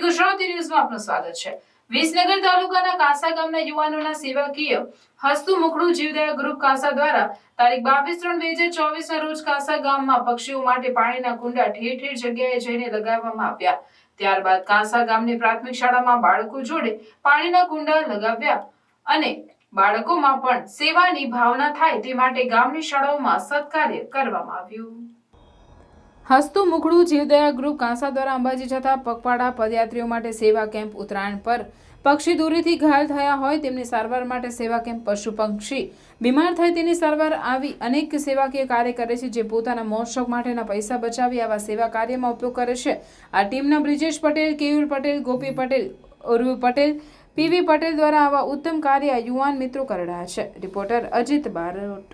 ક્રાંતિ ન્યૂઝમાં આપનું સ્વાગત છે. વિસનગર તાલુકાના કાંસા ગામના યુવાનોના સેવાકીય હસ્તુ મુખડું જીવદયા ગ્રુપ કાંસા દ્વારા તારીખ બાવીસ ત્રણ બે હજાર ચોવીસ ના રોજ કાંસા ગામમાં પક્ષીઓ માટે પાણીના કુંડા ઠેર ઠેર જગ્યાએ જઈને લગાવવામાં આવ્યા. ત્યારબાદ કાંસા ગામની પ્રાથમિક શાળામાં બાળકો જોડે પાણીના કુંડા લગાવ્યા અને બાળકોમાં પણ સેવાની ભાવના થાય તે માટે ગામની શાળાઓમાં સત્કાર્ય કરવામાં આવ્યું. હસ્તુ મુખડું જીવદયા ગ્રુપ કાંસા દ્વારા અંબાજી જતા પગપાળા પદયાત્રીઓ માટે સેવા કેમ્પ ઉત્તરાયણ પર. પક્ષી દોરીથી ઘાયલ થયા હોય તેમની સારવાર માટે સેવા કેમ્પ પશુ પક્ષી બીમાર થાય તેની સારવાર આવી અનેક સેવાકીય કાર્ય કરે છે જે પોતાના મોજ માટેના પૈસા બચાવી આવા સેવા કાર્યમાં ઉપયોગ કરે છે. આ ટીમના બ્રિજેશ પટેલ, કેયુર પટેલ, ગોપી પટેલ ઉર્વ પટેલ, પીવી પટેલ દ્વારા આવા ઉત્તમ કાર્ય યુવાન મિત્રો કરી છે. રિપોર્ટર અજીત બારોટ.